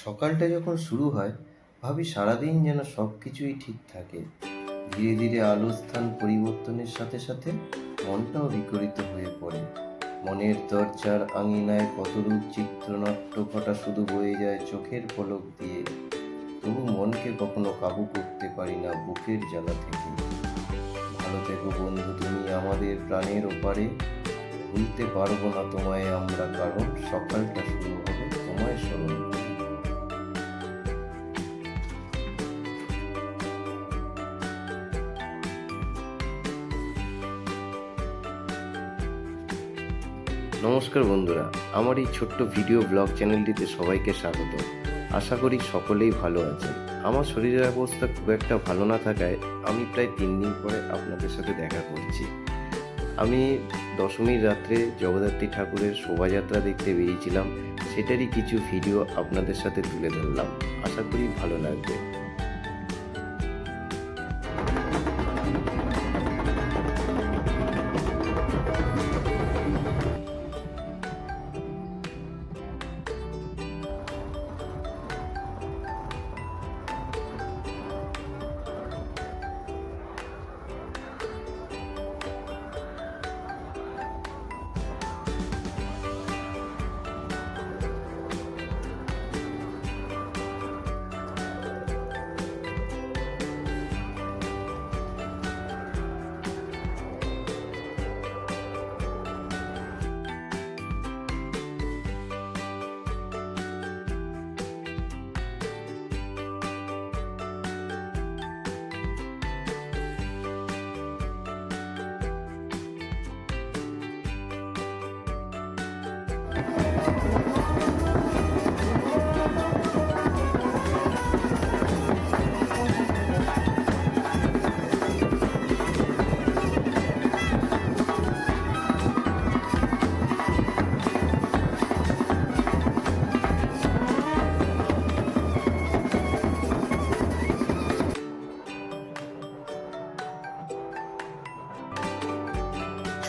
সকালটা যখন শুরু হয়, ভাবি সারাদিন যেন সব কিছুই ঠিক থাকে। ধীরে ধীরে আলোর স্থান পরিবর্তনের সাথে সাথে মনটাও বিকরিত হয়ে পড়ে। মনের দরজার আঙিনায় কত রূপ চিত্রনাট্য ঘটা শুধু বয়ে যায় চোখের পলক দিয়ে। তবু মনকে কখনো কাবু করতে পারি না বুকের জ্বালা থেকে। ভালো থেকো বন্ধু, তুমি আমাদের প্রাণের ওপারে। ভুলতে পারব না তোমায় আমরা, কারণ সকালটা শুরু হবে তোমায় স্মরণ নমস্কার বন্ধুরা, আমার এই ছোট্ট ভিডিও ব্লগ চ্যানেলটিতে সবাইকে স্বাগত। আশা করি সকলেই ভালো আছেন। আমার শরীরের অবস্থা খুব একটা ভালো না থাকায় আমি প্রায় তিন দিন পরে আপনাদের সাথে দেখা করছি। আমি দশমীর রাত্রে জগদ্ধাত্রী ঠাকুরের শোভাযাত্রা দেখতে বেরিয়েছিলাম, সেটারই কিছু ভিডিও আপনাদের সাথে তুলে ধরলাম। আশা করি ভালো লাগবে।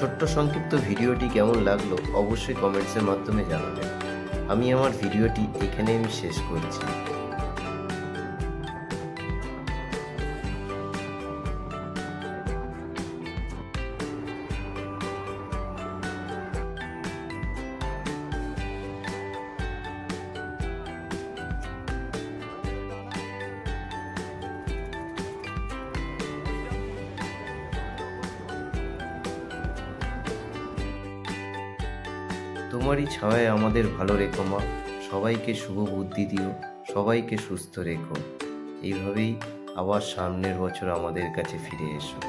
ছোট্ট সংক্ষিপ্ত ভিডিওটি কেমন লাগল অবশ্যই কমেন্টসের মাধ্যমে জানাবেন। আমি আমার ভিডিওটি এখানে আমি শেষ করছি। তোমারই ছায়ায় আমাদের ভালো রেখো মা। সবাইকে শুভ বুদ্ধি দিও, সবাইকে সুস্থ রেখো। এইভাবেই আবার সামনের বছর আমাদের কাছে ফিরে এসো।